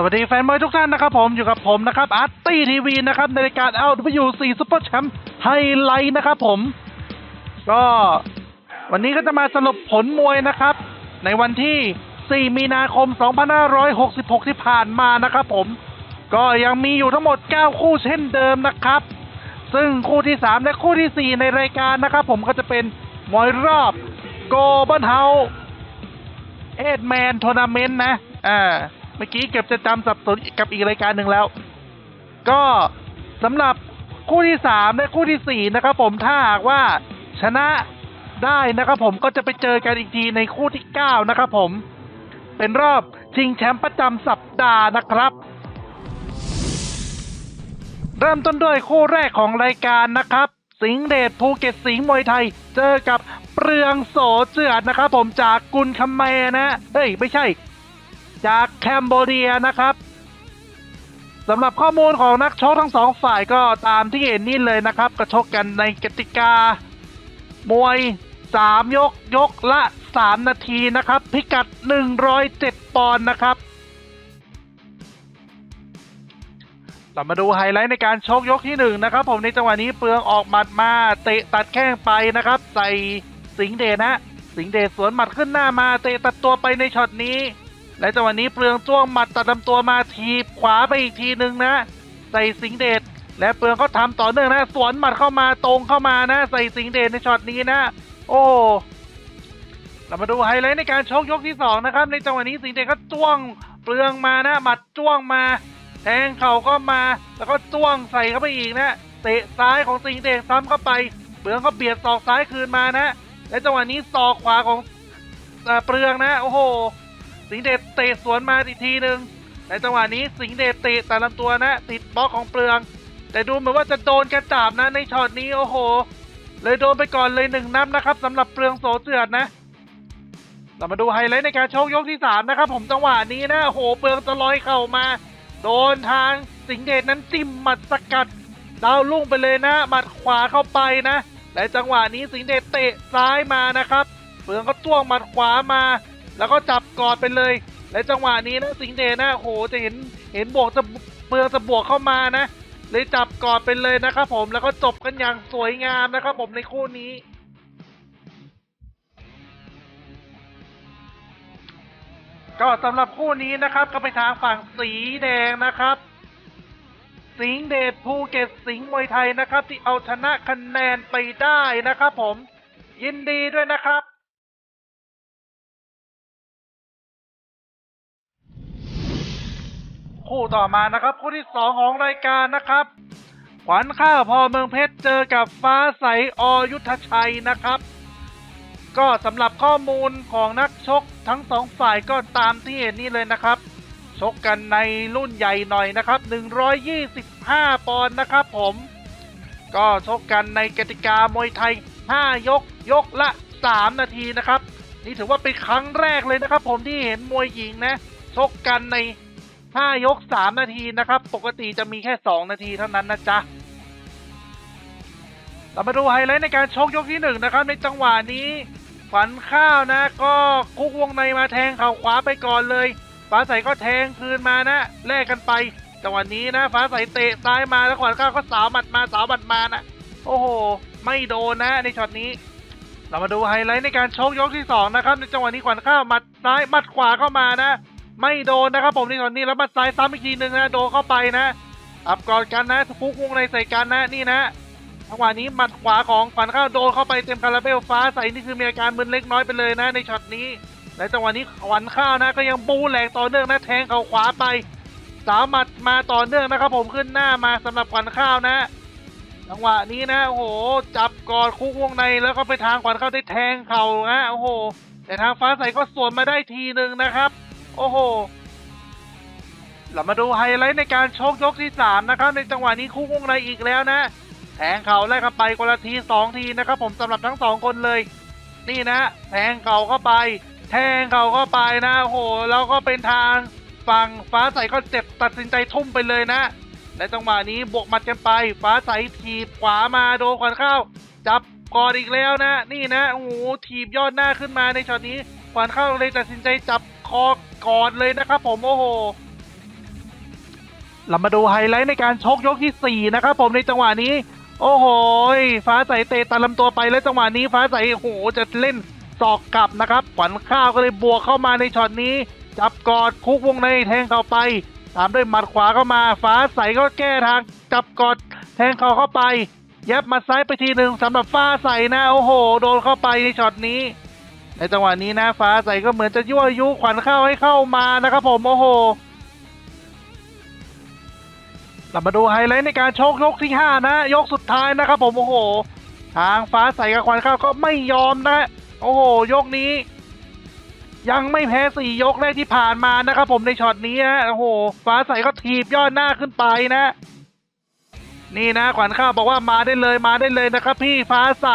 สวัสดีแฟนมวยทุกท่านนะครับผมอยู่กับผมนะครับอาร์ตี้ทีวีนะครับในรายการเอาดูอยู่สี่ซุปเปอร์แชมป์ไฮไลท์นะครับผม ก็วันนี้ก็จะมาสรุปผลมวยนะครับ ในวันที่ 4 มีนาคม 2566 ที่ผ่านมานะครับผม ก็ยังมีอยู่ทั้งหมด 9 คู่เช่นเดิมนะครับ ซึ่งคู่ที่ 3 และคู่ทีสี่4 ในรายการนะครับผมก็จะเป็นมวยรอบโกลบอลเฮาเอ็ดแมนทัวร์นาเมนต์นะอ่า เมื่อกี้เกือบจะจำสับสนกับอีกรายการหนึ่งแล้ว ก็สำหรับคู่ที่สามและคู่ที่สี่นะครับผมถ้าหากว่าชนะได้นะครับผมก็จะไปเจอกันอีกทีในคู่ที่เก้านะครับผม เป็นรอบชิงแชมป์ประจำสัปดาห์นะครับ เริ่มต้นด้วยคู่แรกของรายการนะครับ สิงเดชภูเก็ตสิงห์มวยไทย เจอกับเปลืองโสเจือดนะครับผมจากกุนคำแมนะเฮ้ยไม่ใช่ จากแคมโบเดียนะครับสำหรับข้อมูลของนักชกทั้งสองฝ่ายก็ตามที่เห็นนี่เลยนะครับกระชกกันในกติกา มวย 3 ยกยกละ 3 นาทีนะครับ พิกัด 107 ปอนด์นะครับ เรามาดูไฮไลท์ในการชกยกที่หนึ่งนะครับ ผมในจังหวะนี้เปลืองออกหมัดมาเตะตัดแข้งไปนะครับ ใส่สิงเดชนะ สิงเดชสวนหมัดขึ้นหน้ามาเตะตัดตัวไปในช็อตนี้ และจังหวะนี้เปลืองจ้วงหมัดตัดลำตัวมาทีบขวาไปอีกทีหนึ่งนะ ใส่สิงเดชและเปลืองก็ทำต่อเนื่องนะสวนหมัดเข้ามาตรงเข้ามานะ ใส่สิงเดชในช็อตนี้นะ โอ้เรามาดูไฮไลท์ในการชกยกที่สองนะครับ ในจังหวะนี้สิงเดชก็จ้วงเปลืองมานะหมัดจ้วงมา แทงเข่าก็มา แล้วก็จ้วงใส่เข้าไปอีกนะเตะซ้ายของสิงเดชซ้ำเข้าไป เปลืองก็เบียดศอกซ้ายคืนมานะ และจังหวะนี้ศอกขวาของเอ่อเปลืองนะ โอ้โห สิงเดชเตะสวนมาอีกทีหนึ่งในจังหวะนี้สิงเดชเตะแต่ลำตัวนะ ติดบล็อกของเปลือง แต่ดูเหมือนว่าจะโดนกระจับนะในช็อตนี้โอ้โห เลยโดนไปก่อนเลยหนึ่งนับนะครับสำหรับเปลืองโสเจือดนะ เรามาดูไฮไลท์ในการโชกยกที่สามนะครับ ผมจังหวะนี้นะโอ้โหเปลืองจะลอยเข่ามา โดนทางสิงเดชนั้นจิ้มหมัดสกัดดาวลุ่งไปเลยนะหมัดขวาเข้าไปนะและจังหวะนี้สิงเดชเตะซ้ายมานะครับเปลืองก็จ้วงหมัดขวามา แล้วก็จับกอดไปเลย และจังหวะนี้นะสิงเดชนะโหจะเห็นเห็นบวกจะเปลืองจะบวกเข้ามานะ เลยจับกอดไปเลยนะครับผมแล้วก็จบกันอย่างสวยงามนะครับผมในคู่นี้ก็สำหรับคู่นี้นะครับก็ไปทางฝั่งสีแดงนะครับ สิงเดชภูเก็ตสิงห์มวยไทยนะครับ ที่เอาชนะคะแนนไปได้นะครับผมยินดีด้วยนะครับ คู่ต่อมานะครับ คู่ที่สองของรายการนะครับ ขวัญข้าวพอเมืองเพชรเจอกับฟ้าใสอยุทธชัยนะครับ ก็สำหรับข้อมูลของนักชกทั้งสองฝ่ายก็ตามที่เห็นนี่เลยนะครับ ชกกันในรุ่นใหญ่หน่อยนะครับ 125 ปอนด์นะครับผม ก็ชกกันในกติกามวยไทย 5 ยกยกละ 3 นาทีนะครับ นี่ถือว่าเป็นครั้งแรกเลยนะครับ ผมที่เห็นมวยหญิงนะชกกันใน 5ยก 3 นาทีนะครับ ปกติจะมีแค่ 2 นาทีเท่านั้นนะจ๊ะ เรามาดูไฮไลท์ในการชกยกที่หนึ่งนะครับ ในจังหวะนี้ฝันข้าวนะ ก็คุกวงในมาแทงเข่าขวาไปก่อนเลย ฟ้าใสก็แทงคืนมานะแลกกันไป จังหวะนี้นะ ฟ้าใสเตะซ้ายมาแล้วขวัญข้าวก็สาวหมัดมาสาวหมัดมานะโอ้โห ไม่โดนนะในช็อตนี้ เรามาดูไฮไลท์ในการชกยกที่สองนะครับในจังหวะนี้ขวัญข้าวหมัดซ้ายหมัดขวาเข้ามานะ ไม่โดนนะครับผมในช็อตนี้แล้วมัดซ้ายซ้ำอีกทีหนึ่งนะโดนเข้าไปนะ อับกอดกันนะคุกวงในใส่กันนะนี่นะจังหวะนี้หมัดขวาของขวัญข้าวโดนเข้าไปเต็มคาราเบลฟ้าใส่นี่คือมีอาการมึนเล็กน้อยไปเลยนะในช็อตนี้และจังหวะนี้ขวัญข้าวนะ ก็ยังบูแหลกต่อเนื่องนะแทงเข่าขวาไปสาวหมัดมาต่อเนื่องนะครับผมขึ้นหน้ามาสำหรับขวัญข้าวนะจังหวะนี้นะโอ้โหจับกอดคุกวงในแล้วก็ไปทางขวัญข้าวได้แทงเข่านะโอ้โห แต่ทางฟ้าใสก็สวนมาได้ทีหนึ่งนะครับ โอ้โหเรามาดูไฮไลท์ในการชกยกที่สามนะครับ ในจังหวะนี้คุกวงในอีกแล้วนะ แทงเข่าแลกกันไปคนละทีสองทีนะครับผมสำหรับทั้งสองคนเลย นี่นะ แทงเข่าเข้าไป แทงเข่าเข้าไปนะโอ้โหแล้วก็เป็นทางฝั่งฟ้าใสก็เจ็บตัดสินใจทุ่มไปเลยนะ ในจังหวะนี้บวกหมัดกันไป ฟ้าใสถีบขวามาโดนขวัญเข้า จับกอดอีกแล้วนะ นี่นะโอ้โหถีบยอดหน้าขึ้นมาในช็อตนี้ขวัญเข้าเลยตัดสินใจจับ คอกอดเลยนะครับผมโอ้โหเรามาดูไฮไลท์ในการชกยกที่ 4 นะครับผมในจังหวะนี้ โอ้โห ฟ้าใสเตะตาลำตัวไปแล้วจังหวะนี้ฟ้าใสโอ้โหจะเล่นศอกกลับนะครับขวัญข้าวก็เลยบวกเข้ามาในช็อตนี้ จับกอดคุกวงในแทงเข้าไป ตามด้วยหมัดขวาเข้ามา ฟ้าใสก็แก้ทางจับกอดแทงเข่าเข้าไป ยับมาซ้ายไปทีหนึ่งสำหรับฟ้าใสนะโอ้โห โดนเข้าไปในช็อตนี้ ในจังหวะนี้นะฟ้าใสก็เหมือนจะยั่วยุขวัญเข้าให้เข้ามานะครับผมโอ้โหเรามาดูไฮไลท์ในการชกยกที่ 5 นะ ยกสุดท้ายนะครับผมโอ้โห ทางฟ้าใสกับขวัญข้าวก็ไม่ยอมนะ โอ้โห ยกนี้ ยังไม่แพ้สี่ยกแรกที่ผ่านมานะครับผมในช็อตนี้นะโอ้โห ฟ้าใสก็ถีบยอดหน้าขึ้นไปนะ นี่นะขวัญข้าวบอกว่ามาได้เลยมาได้เลยนะครับพี่ฟ้าใส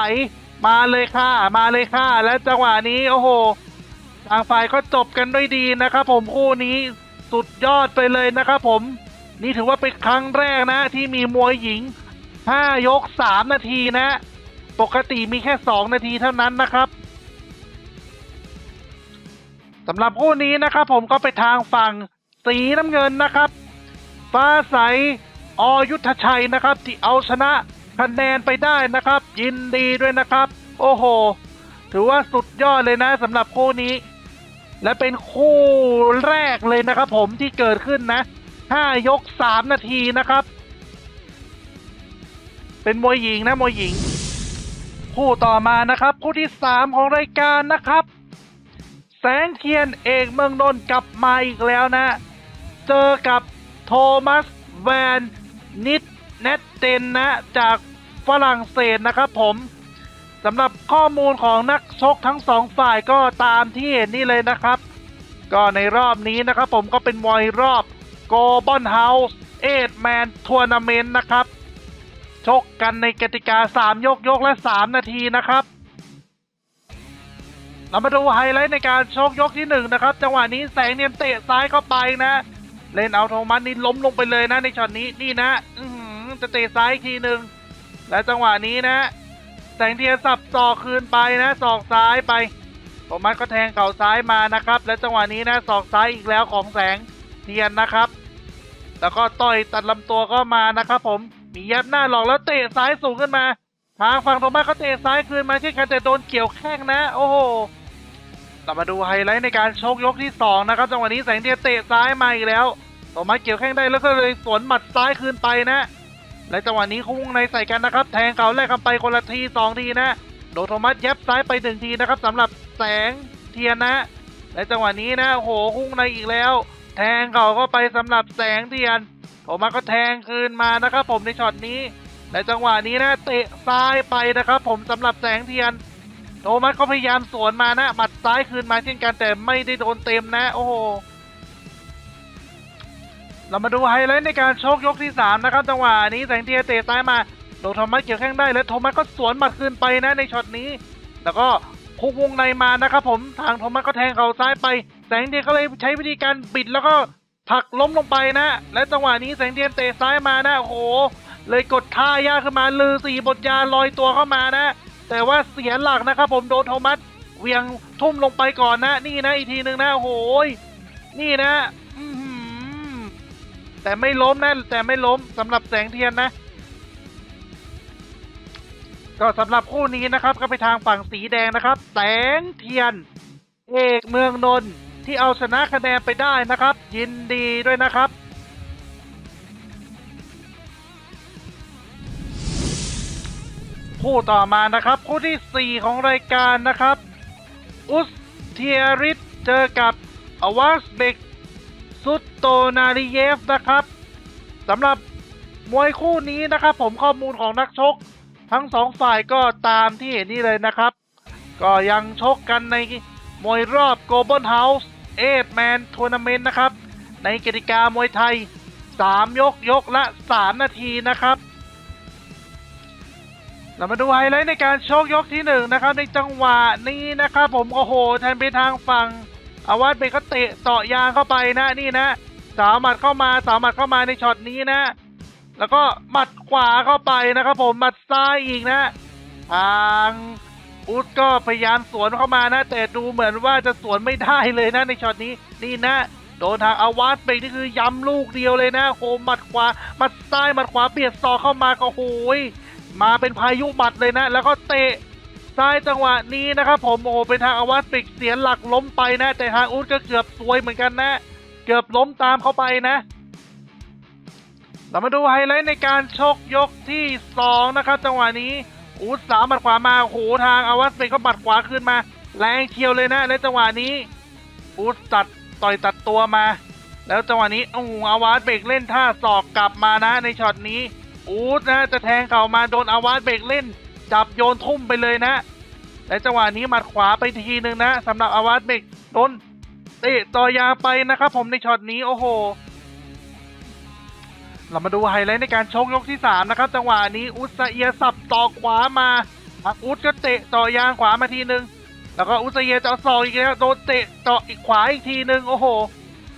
มาเลยค่ะ มาเลยค่ะ และจังหวะนี้โอ้โหทางฝ่ายก็จบกันด้วยดีนะครับผมคู่นี้สุดยอดไปเลยนะครับผม นี่ถือว่าเป็นครั้งแรกนะ ที่มีมวยหญิง 5 ยก 3 นาทีนะ ปกติมีแค่ 2 นาทีเท่านั้นนะครับสำหรับคู่นี้นะครับผมก็ไปทางฝั่งสีน้ำเงินนะครับ ฟ้าใสอยุทธชัยนะครับ ที่เอาชนะ คะแนนไปได้นะครับ ยินดีด้วยนะครับ โอ้โห ถือว่าสุดยอดเลยนะสำหรับคู่นี้ และเป็นคู่แรกเลยนะครับ ผมที่เกิดขึ้นนะห้ายกสามนาทีนะครับ เป็นมวยหญิงนะมวยหญิง คู่ต่อมานะครับ คู่ที่สามของรายการนะครับ แสงเทียนเอกเมืองนนท์กลับมาอีกแล้วนะ เจอกับโทมัสแวนนิด เนตเตนนะจากฝรั่งเศสนะครับผมสำหรับข้อมูลของนักชกทั้งสองฝ่ายก็ตามที่เห็นนี่เลยนะครับ ก็ในรอบนี้นะครับผมก็เป็นมวยรอบโกลบอลเฮาส์เอทแมนทัวร์นาเมนต์นะครับ ชกกันในกติกา 3 ยกยกและ 3 นาทีนะครับ เรามาดูไฮไลท์ในการชกยกที่ 1 นะครับ จังหวะนี้แสงเนียนเตะซ้ายเข้าไปนะ เล่นเอาโทมัสนี่ล้มลงไปเลยนะในช็อตนี้นี่นะ อื จะเตะซ้ายทีหนึ่งและจังหวะนี้นะแสงเทียนสับศอกคืนไปนะศอกซ้ายไปโทมัสก็แทงเข่าซ้ายมานะครับ และจังหวะนี้นะศอกซ้ายอีกแล้วของแสงเทียนนะครับ แล้วก็ต่อยตัดลำตัวก็มานะครับ ผมมียัดหน้าหลอกแล้วเตะซ้ายสูงขึ้นมาทางฝั่งโทมัสก็เตะซ้ายคืนมาเช่นกันแต่โดนเกี่ยวแข้งนะ โอ้โหเรามาดูไฮไลท์ในการชกยกที่สองนะครับจังหวะนี้แสงเทียนเตะซ้ายมาอีกแล้วโทมัสเกี่ยวแข้งได้แล้วก็เลยสวนหมัดซ้ายคืนไปนะ และจังหวะนี้คุ้งในใส่กันนะครับ แทงเข่าแลกกันไปคนละทีสองทีนะ โดโทมัสยับซ้ายไปหนึ่งทีนะครับสำหรับแสงเทียนนะ และจังหวะนี้นะโอ้โหคุ้งในอีกแล้ว แทงเข่าเข้าไปสำหรับแสงเทียนโทมัสก็แทงคืนมานะครับผมในช็อตนี้และจังหวะนี้นะเตะซ้ายไปนะครับ ผมสำหรับแสงเทียนโทมัสก็พยายามสวนมานะหมัดซ้ายคืนมาเช่นกันแต่ไม่ได้โดนเต็มนะ โอ้โห เรามาดูไฮไลท์ในการชกยกที่ 3 นะครับจังหวะนี้แสงเทียนเตะซ้ายมาโดนโทมัสเกี่ยวแข้งได้และโทมัสก็สวนหมัดคืนไปนะในช็อตนี้ แล้วก็คุกวงในมานะครับผมทางโทมัสก็แทงเข่าซ้ายไป แสงเทียนก็เลยใช้วิธีการบิดแล้วก็ผลักล้มลงไปนะ และจังหวะนี้แสงเทียนเตะซ้ายมานะโอ้โห เลยกดท่ายากขึ้นมาลือสี่บทยาลอยตัวเข้ามานะ แต่ว่าเสียหลักนะครับผมโดนโทมัสเวียงทุ่มลงไปก่อนนะ นี่นะอีกทีหนึ่งนะโอ้โหนี่นะ แต่ไม่ล้มนะ แต่ไม่ล้มสำหรับแสงเทียนนะ ก็สำหรับคู่นี้นะครับ ก็ไปทางฝั่งสีแดงนะครับ แสงเทียน เอกเมืองนนท์ที่เอาชนะคะแนนไปได้นะครับ ยินดีด้วยนะครับคู่ต่อมานะครับ คู่ที่ 4 ของรายการนะครับ อุสเทียริสเจอกับอวัสเบก ซุตโตนาริเยฟนะครับสำหรับมวยคู่นี้นะครับผมข้อมูลของนักชก ทั้งสองฝ่ายก็ตามที่เห็นนี่เลยนะครับ ก็ยังชกกันในมวยรอบ Global House 8 Man Tournament นะครับ ในกติกามวยไทย 3 ยกยกละ 3 นาทีนะครับ เรามาดูไฮไลท์ในการชกยกที่หนึ่งนะครับ ในจังหวะนี้นะครับ ผมโอ้โหแทนไปทางฝั่ง อาวัตเบรกก็เตะเจาะยางเข้าไปนะนี่นะ สาวหมัดเข้ามาสาวหมัดเข้ามาในช็อตนี้นะ แล้วก็หมัดขวาเข้าไปนะครับผมหมัดซ้ายอีกนะ ทางอุดก็พยายามสวนเข้ามานะ แต่ดูเหมือนว่าจะสวนไม่ได้เลยนะในช็อตนี้นี่นะโดนทางอาวาสเบรกนี่คือย้ำลูกเดียวเลยนะโหหมัดขวาหมัดซ้ายหมัดขวาเบียดศอเข้ามาก็โหยมาเป็นพายุหมัดเลยนะ แล้วก็เตะ ซ้ายจังหวะนี้นะครับผมโอ้เป็นทางอาวาสเบรกเสียหลักล้มไปนะ แต่ทางอูดก็เกือบซวยเหมือนกันนะ เกือบล้มตามเข้าไปนะ เรามาดูไฮไลท์ในการชกยกที่สองนะครับจังหวะนี้อูดสามหมัดขวามาโอ้โหทางอาวาสเบรกก็หมัดขวาขึ้นมา แรงเชียวเลยนะในจังหวะนี้อูดตัดต่อยตัดตัวมา แล้วจังหวะนี้โอ้อาวาสเบรกเล่นท่าศอกกลับมานะในช็อตนี้อูดนะจะแทงเข่ามาโดนอาวาสเบรกเล่น จับโยนทุ่มไปเลยนะ และจังหวะนี้หมัดขวาไปทีหนึ่งนะสำหรับอาวาสเบกโดนเตะต่อยาไปนะครับผมในช็อตนี้โอ้โห เรามาดูไฮไลท์ในการชกยกที่สามนะครับ จังหวะนี้อุสเอียสับต่อขวามาอุสก็เตะต่อยางขวามาทีหนึ่งแล้วก็อุสเอียจะเอาศอกอีกแล้วโดนเตะต่ออีกขวาอีกทีหนึ่งโอ้โห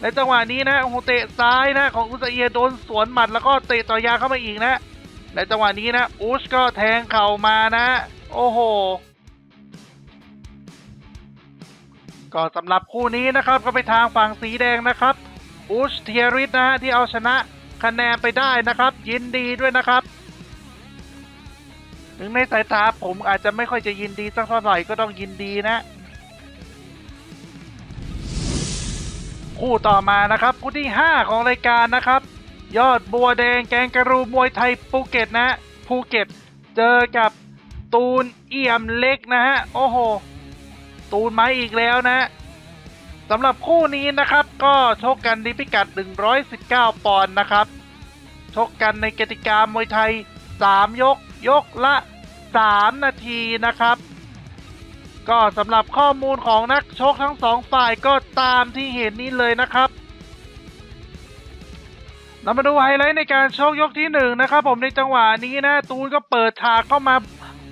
และจังหวะนี้นะโอ้โหเตะซ้ายนะของอุสเอียโดนสวนหมัดแล้วก็เตะต่อยางเข้ามาอีกนะ และจังหวะนี้นะอุสก็แทงเข่ามานะ โอ้โหก็สำหรับคู่นี้นะครับก็ไปทางฝั่งสีแดงนะครับอุสเทียริสนะฮะที่เอาชนะคะแนนไปได้นะครับ ยินดีด้วยนะครับ ถึงในสายตาผมอาจจะไม่ค่อยจะยินดีสักเท่าไหร่ก็ต้องยินดีนะ คู่ต่อมานะครับคู่ที่ 5 ของรายการนะครับ ยอดบัวแดงแกงกระรูมวยไทยภูเก็ตนะภูเก็ตเจอกับตูนเอี่ยมเล็กนะฮะโอ้โห ตูนมาอีกแล้วนะสำหรับคู่นี้นะครับก็ชกกันในพิกัด 119 ปอนด์นะครับ ชกกันในกติกามวยไทย 3 ยก ยกละ 3 นาทีนะครับ ก็สำหรับข้อมูลของนักชกทั้งสองฝ่ายก็ตามที่เห็นนี้เลยนะครับ เรามาดูไฮไลท์ในการชกยกที่หนึ่งนะครับผมในจังหวะนี้นะ ตูนก็เปิดฉากเข้ามา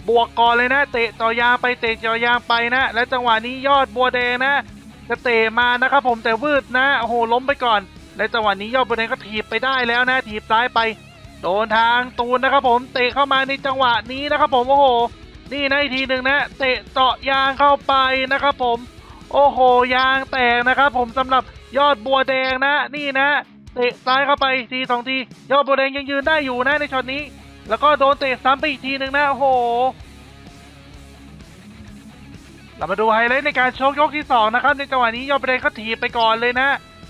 บวกก่อนเลยนะ เตะต่อยางไปเตะต่อยางไปนะ และจังหวะนี้ยอดบัวแดงนะจะเตะมานะครับผมแต่วืดนะโอ้โหล้มไปก่อน และจังหวะนี้ยอดบัวแดงก็ถีบไปได้แล้วนะ ถีบซ้ายไป โดนทางตูนนะครับผมเตะเข้ามาในจังหวะนี้นะครับผมโอ้โห นี่นะอีกทีหนึ่งนะเตะเจาะยางเข้าไปนะครับผม โอ้โหยางแตกนะครับผมสำหรับยอดบัวแดงนะนี่นะ เตะซ้ายเข้าไปทีสองทียอดบัวแดงยังยืนได้อยู่นะในช็อตนี้ แล้วก็โดนเตะซ้ำไปอีกทีหนึ่งนะโอ้โห เรามาดูไฮไลท์ในการชกยกที่สองนะครับในจังหวะนี้ยอดบัวแดงก็ถีบไปก่อนเลยนะ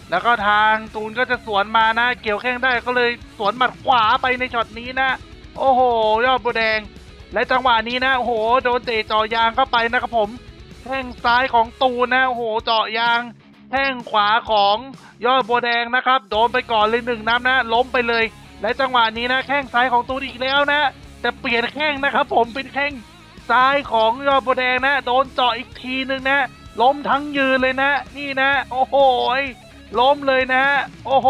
แล้วก็ทางตูนก็จะสวนมานะ เกี่ยวแข้งได้ก็เลยสวนหมัดขวาไปในช็อตนี้นะ โอ้โห ยอดบัวแดง และจังหวะนี้นะโอ้โหโดนเตะเจาะยางเข้าไปนะครับผมแข้งซ้ายของตูนนะโอ้โหเจาะยาง แข้งขวาของยอดบัวแดงนะครับ โดนไปก่อนเลยหนึ่งน้ำนะ ล้มไปเลย และจังหวะนี้นะ แข้งซ้ายของตูนอีกแล้วนะ แต่เปลี่ยนแข้งนะครับ ผมเป็นแข้งซ้ายของยอดบัวแดงนะ โดนเจาะอีกทีหนึ่งนะ ล้มทั้งยืนเลยนะ นี่นะ โอ้โหล้มเลยนะ โอ้โห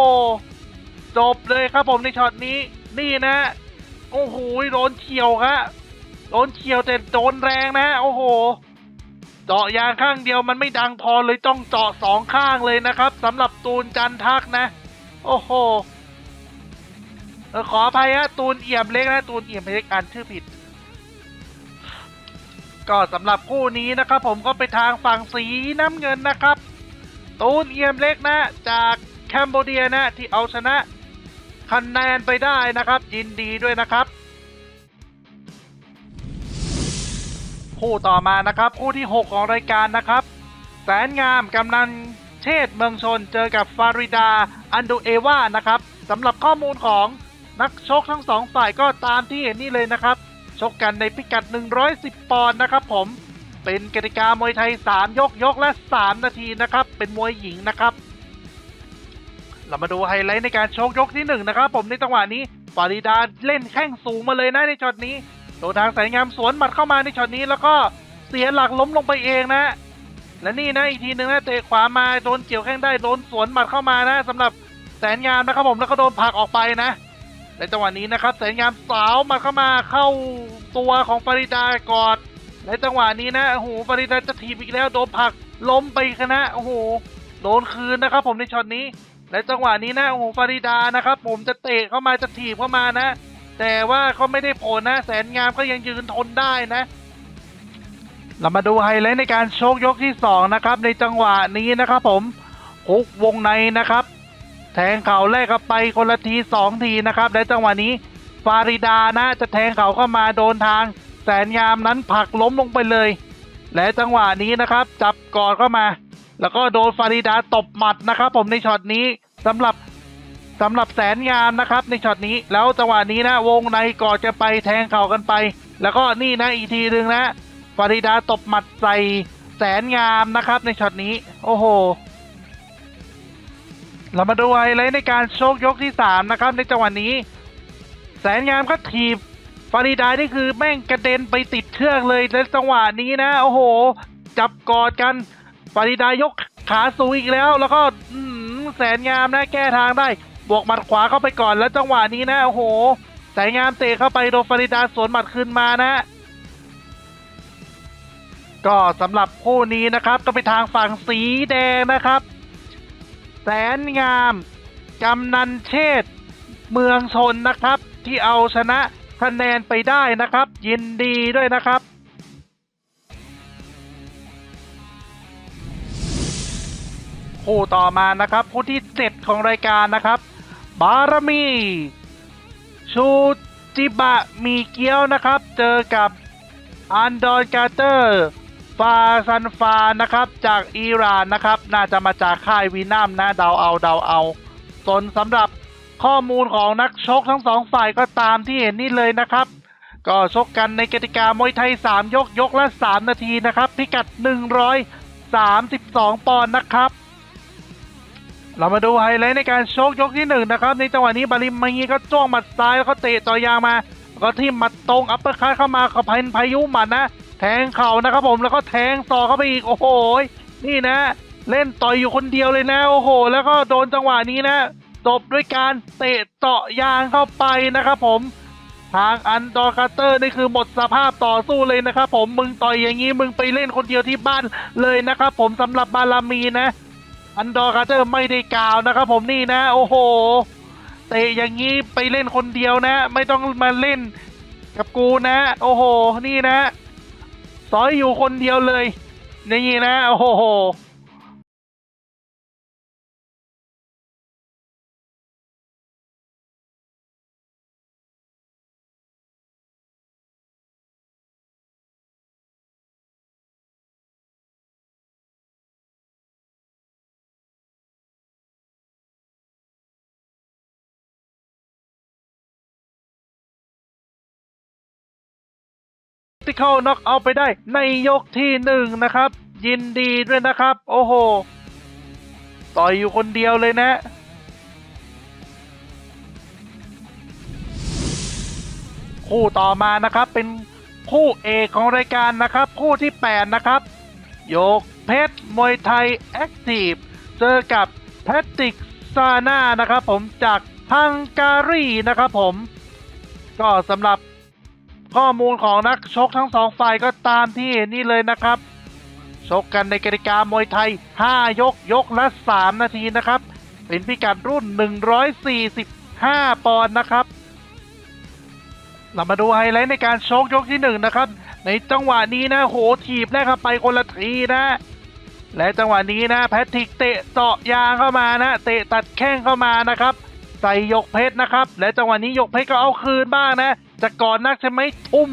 จบเลยครับผมในช็อตนี้ นี่นะ โอ้โหโดนเฉียวครับโดนเฉียวแต่โดนแรงนะ โอ้โห เจาะยางข้างเดียวมันไม่ดังพอเลยต้องเจาะสองข้างเลยนะครับสำหรับตูนจันทักนะ โอ้โหเออขออภัยฮะตูนเอี่ยมเล็กนะตูนเอี่ยมเล็กอ่านชื่อผิด ก็สำหรับคู่นี้นะครับ ผมก็ไปทางฝั่งสีน้ำเงินนะครับ ตูนเอี่ยมเล็กนะ จากแคมโบเดียนะที่เอาชนะคะแนนไปได้นะครับ ยินดีด้วยนะครับ คู่ต่อมานะครับ คู่ที่ 6 ของรายการนะครับ แสนงามกำนันเชษฐ์เมืองชนเจอกับฟาริดาอันดูเอวานะครับสำหรับข้อมูลของนักชกทั้งสองฝ่ายก็ตามที่เห็นนี่เลยนะครับ ชกกันในพิกัด 110 ปอนด์นะครับผมเป็นกติกามวยไทย 3 ยกยกและ 3 นาทีนะครับ เป็นมวยหญิงนะครับ เรามาดูไฮไลท์ในการชกยกที่หนึ่งนะครับ ผมในจังหวะนี้ฟาริดาเล่นแข้งสูงมาเลยนะในช็อตนี้ โดนทางสายงามสวนหมัดเข้ามาในช็อตนี้แล้วก็เสียหลักล้มลงไปเองนะ และนี่นะอีกทีหนึ่งนะเตะขวามาโดนเกี่ยวแข้งได้โดนสวนหมัดเข้ามานะสำหรับแสนงามนะครับผมแล้วก็โดนผลักออกไปนะในจังหวะนี้นะครับแสนงามสาวมาเข้ามาเข้าตัวของฟาริดากอดในจังหวะนี้นะโอ้โหฟาริดาจะถีบอีกแล้วโดนผลักล้มไปคณะโอ้โหโดนคืนนะครับผมในช็อตนี้และจังหวะนี้นะโอ้โหฟาริดานะครับผมจะเตะเข้ามาจะถีบเข้ามานะ แต่ว่าก็ไม่ได้ผลนะ แสนงามก็ยังยืนทนได้นะ เรามาดูไฮไลท์ในการโชคยกที่2นะครับ ในจังหวะนี้นะครับ ผมคุกวงในนะครับ แทงเข่าแรกเข้าไปคนละทีสองทีนะครับ และจังหวะนี้ฟาริดานะจะแทงเข่าเข้ามาโดนทาง แสนยามนั้นผลักล้มลงไปเลย และจังหวะนี้นะครับ จับกอดเข้ามา แล้วก็โดนฟาริดาตบหมัดนะครับ ผมในช็อตนี้สำหรับ สำหรับแสนงามนะครับในช็อตนี้แล้วจังหวะนี้นะวงในกอดจะไปแทงเข่ากันไป แล้วก็นี่นะอีกทีหนึ่งนะฟาริดาตบหมัดใส่แสนงามนะครับในช็อตนี้ โอ้โห เรามาดูไฮไลท์ในการโชคยกที่สามนะครับ ในจังหวะนี้ แสนงามก็ถีบฟาริดานี่คือแม่งกระเด็นไปติดเชือกเลยแล้วจังหวะนี้นะ โอ้โห จับกอดกันฟาริดายกขาสูงอีกแล้ว แล้วก็แสนงามนะแก้ทางได้ บวกหมัดขวาเข้าไปก่อนแล้วจังหวะนี้นะโอ้โหแสนงามเตะเข้าไปโดนฟาริดาสวนหมัดคืนมานะ ก็สำหรับคู่นี้นะครับ ก็ไปทางฝั่งสีแดงนะครับ แสนงามกำนันเชษเมืองชนนะครับ ที่เอาชนะคะแนนไปได้นะครับ ยินดีด้วยนะครับคู่ต่อมานะครับคู่ที่ 7 ของรายการนะครับ บารมี ชูจิบะมีเกียวนะครับ เจอกับอันดอนกาเตอร์ฟาซันฟานะครับ จากอิหร่านนะครับ น่าจะมาจากค่ายวีนัมนะเดาเอาเดาเอา ส่วนสำหรับข้อมูลของนักชกทั้งสองฝ่ายก็ตามที่เห็นนี่เลยนะครับ ก็ชกกันในกติกามวยไทย 3 ยกยกละ 3 นาทีนะครับ พิกัด 132 ปอนด์นะครับ เรามาดูไฮไลท์ในการโชกยกที่หนึ่งนะครับในจังหวะนี้บาริมมีก็จ้วงหมัดซ้ายแล้วก็เตะต่อยางมาแล้วก็ที่หมัดตรงอัปเปอร์คัตเข้ามาเขาพันพายุหมัดนะ แทงเข่านะครับผมแล้วก็แทงต่อเข้าไปอีกโอ้โหนี่นะ เล่นต่อยอยู่คนเดียวเลยนะโอ้โห แล้วก็โดนจังหวะนี้นะจบด้วยการเตะเจาะยางเข้าไปนะครับผมทางอันดอร์คาเตอร์นี่คือหมดสภาพต่อสู้เลยนะครับผมมึงต่อยอย่างนี้มึงไปเล่นคนเดียวที่บ้านเลยนะครับผมสำหรับบารามีนะ อันดอร์คาเตอร์ไม่ได้กล่าวนะครับผมนี่นะ โอ้โหเตะอย่างนี้ไปเล่นคนเดียวนะ ไม่ต้องมาเล่นกับกูนะ โอ้โห นี่นะ สอยอยู่คนเดียวเลยนี่นะ โอ้โห ที่เข้าน็อกเอาไปได้ในยกที่หนึ่งนะครับ ยินดีด้วยนะครับ โอ้โห ต่อยอยู่คนเดียวเลยนะ คู่ต่อมานะครับเป็นคู่เอกของรายการนะครับ คู่ที่ 8 นะครับ โยกเพชรมวยไทยแอคทีฟเจอกับแพทริกซาน่านะครับผมจากฮังการีนะครับผม ก็สำหรับ ข้อมูลของนักชกทั้งสองฝ่ายก็ตามที่เห็นนี่เลยนะครับ ชกกันในกติกามวยไทย 5 ยกยกละ 3 นาทีนะครับ เป็นพิกัดรุ่น 145 ปอนด์นะครับ เรามาดูไฮไลท์ในการชกยกที่ 1 นะครับ ในจังหวะนี้นะโหถีบแรกเข้าไปคนละทีนะ และจังหวะนี้นะแพทริกเตะเจาะยางเข้ามานะ เตะตัดแข้งเข้ามานะครับ ใส่ยกเพชรนะครับ และจังหวะนี้ยกเพชรก็เอาคืนบ้างนะจะก่อนนักใช่ไหมทุ่ม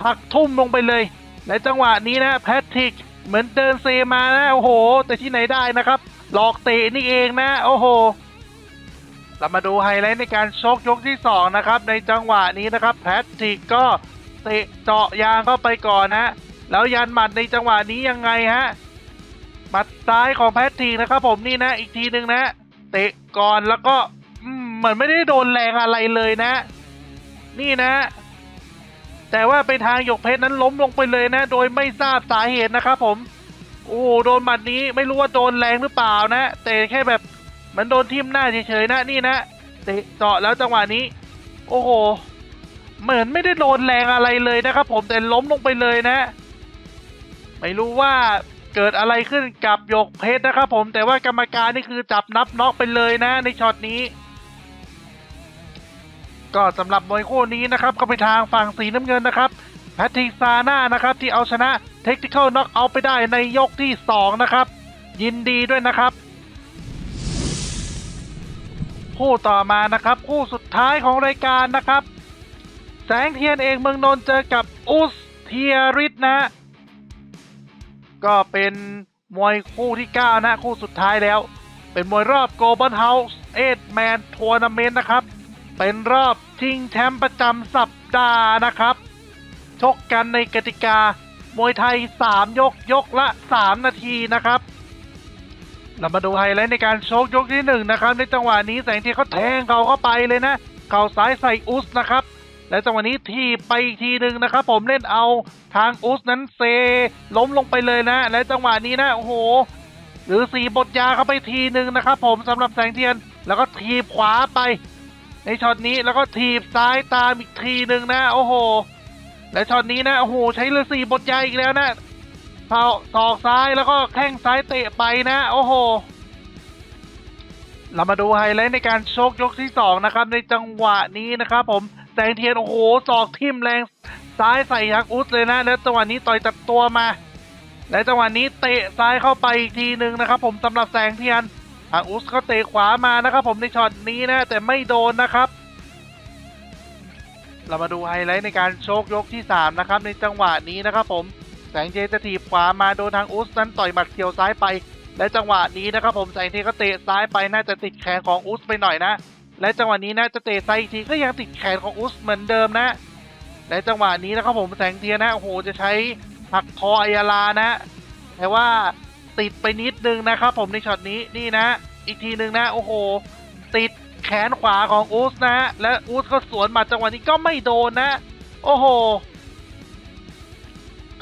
ผักทุ่มลงไปเลย และจังหวะนี้นะแพทริกเหมือนเดินเซมานะโอ้โห แต่ที่ไหนได้นะครับ หลอกเตะนี่เองนะ โอ้โห เรามาดูไฮไลท์ในการชกยกที่สองนะครับ ในจังหวะนี้นะครับแพทริกก็เตะเจาะยางเข้าไปก่อนนะแล้วยันหมัดในจังหวะนี้ยังไงฮะหมัดซ้ายของแพทริกนะครับ ผมนี่นะอีกทีหนึ่งนะ เตะก่อนแล้วก็ มเหมือนไม่ได้โดนแรงอะไรเลยนะ นี่นะ แต่ว่าไปทางหยกเพชรนั้นล้มลงไปเลยนะ โดยไม่ทราบสาเหตุนะครับผม โอ้โหโดนหมัดนี้ไม่รู้ว่าโดนแรงหรือเปล่านะ แต่แค่แบบเหมันโดนทิ่มหน้าเฉยๆนะนี่นะเตะเจาะแล้วจังหวะนี้ โอ้โหเหมือนไม่ได้โดนแรงอะไรเลยนะครับ ผมแต่ล้มลงไปเลยนะ ไม่รู้ว่าเกิดอะไรขึ้นกับหยกเพชรนะครับ ผมแต่ว่ากรรมการนี่คือจับนับน็อกไปเลยนะ ในช็อตนี้ ก็สำหรับมวยคู่นี้นะครับก็ไปทางฝั่งสีน้ำเงินนะครับแพทริกซาน่านะครับที่เอาชนะเทคนิคอลน็อกเอาไปได้ในยกที่ 2 นะครับ ยินดีด้วยนะครับ คู่ต่อมานะครับ คู่สุดท้ายของรายการนะครับ แสงเทียนเอกเมืองนนท์เจอกับอุสเทียริสนะก็เป็นมวยคู่ที่ 9 นะ คู่สุดท้ายแล้ว เป็นมวยรอบ Global House 8 Man Tournament นะครับ เป็นรอบชิงแชมป์ประจำสัปดาห์นะครับ ชกกันในกติกามวยไทย 3 ยกยกละ 3 นาทีนะครับ เรามาดูไฮไลท์ในการชกยกที่หนึ่งนะครับ ในจังหวะนี้แสงเทียนเขาแทงเขาเข้าไปเลยนะ เข่าซ้ายใส่อุสนะครับ และจังหวะนี้ทีไปอีกทีหนึ่งนะครับ ผมเล่นเอาทางอุสนั้นเซล้มลงไปเลยนะ และจังหวะนี้นะโอ้โห หรือสีบทยาเข้าไปทีหนึ่งนะครับ ผมสำหรับแสงเทียนแล้วก็ทีขวาไป ในช็อตนี้แล้วก็ทีบซ้ายตามอีกทีหนึ่งนะ โอ้โห และช็อตนี้นะ โอ้โห ใช้เรือสีบทยาอีกแล้วนะเท้าศอกซ้ายแล้วก็แข้งซ้ายเตะไปนะ โอ้โห เรามาดูไฮไลท์ในการโชกยกที่สองนะครับ ในจังหวะนี้นะครับ ผมแสงเทียนโอ้โหศอกทิ่มแรงซ้ายใส่ยักอุสเลยนะ แล้วจังหวะนี้ต่อยตัดตัวมา และจังหวะนี้เตะซ้ายเข้าไปอีกทีหนึ่งนะครับ ผมสำหรับแสงเทียน ทางอุสก็เตะขวามานะครับผมในช็อตนี้นะ แต่ไม่โดนนะครับ เรามาดูไฮไลท์ในการโชกยกที่ 3 นะครับ ในจังหวะนี้นะครับผมแสงเทจะถีบขวามาโดนทางอุสนั้นต่อยหมัดเกี่ยวซ้ายไป และจังหวะนี้นะครับผมแสงเทก็เตะซ้ายไปน่าจะติดแขนของอุสไปหน่อยนะ และจังหวะนี้นะจะเตะซ้ายอีกทีก็ยังติดแขนของอุสเหมือนเดิมนะและจังหวะนี้นะครับผมแสงเทียนะโอ้โหจะใช้หักคออัยาลานะแต่ว่า ติดไปนิดนึงนะครับผมในช็อตนี้นี่นะ อีกทีหนึ่งนะโอ้โห ติดแขนขวาของอูสนะและอูสก็สวนหมาจังหวะนี้ก็ไม่โดนนะ โอ้โห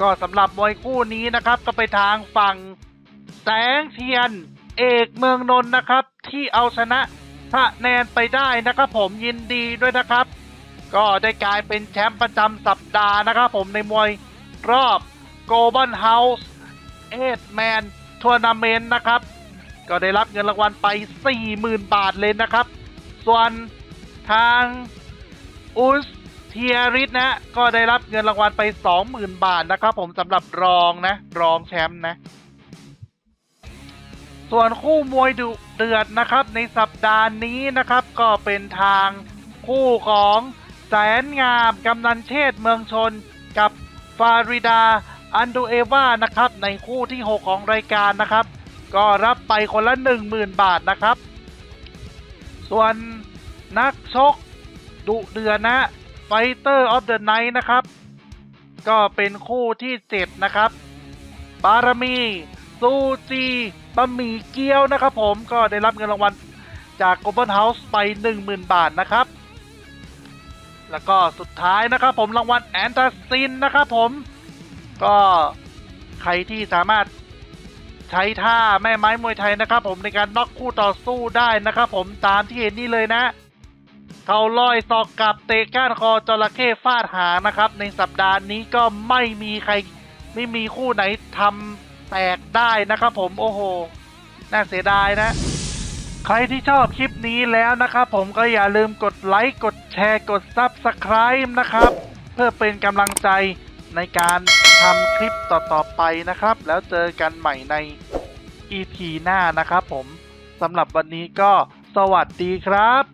ก็สำหรับมวยคู่นี้นะครับ ก็ไปทางฝั่งแสงเทียน เอกเมืองนนท์นะครับ ที่เอาชนะคะแนนไปได้นะครับผมยินดีด้วยนะครับ ก็ได้กลายเป็นแชมป์ประจำสัปดาห์นะครับผมในมวยรอบ Global House 8 Man Tournament น ทัวร์นาเมนต์นะครับ ก็ได้รับเงินรางวัลไป 40,000 บาทเลยนะครับ ส่วนทางอุสเทียริสนะ ก็ได้รับเงินรางวัลไป 20,000 บาทนะครับผมสำหรับรองนะ รองแชมป์นะ ส่วนคู่มวยดุเดือดนะครับในสัปดาห์นี้นะครับก็เป็นทางคู่ของแสนงามกำนันเชษเมืองชนกับฟาริดา อันดูเอวานะครับในคู่ที่ 6 ของรายการนะครับ ก็รับไปคนละ 10,000 บาทนะครับ ส่วนนักชกดุเดือนะ Fighter of the Night นะครับ ก็เป็นคู่ที่7นะครับ บารมีซูจีบะหมี่เกี๊ยวนะครับผมก็ได้รับเงินรางวัลจาก Global House ไป 10,000 บาทนะครับ แล้วก็สุดท้ายนะครับผมรางวัลแอนตาซินนะครับผม ก็ใครที่สามารถใช้ท่าแม่ไม้มวยไทยนะครับ ผมในการน็อกคู่ต่อสู้ได้นะครับ ผมตามที่เห็นนี่เลยนะ เขาลอยศอกกับเตะก้านคอจระเข้ฟาดหางนะครับ ในสัปดาห์นี้ก็ไม่มีใครไม่มีคู่ไหนทำแตกได้นะครับผมโอ้โห น่าเสียดายนะ ใครที่ชอบคลิปนี้แล้วนะครับผมก็อย่าลืมกดไลค์กดแชร์กด Subscribe นะครับ เพื่อเป็นกำลังใจในการ ทำคลิปต่อๆไปนะครับ แล้วเจอกันใหม่ใน EP หน้านะครับผมสำหรับวันนี้ก็สวัสดีครับ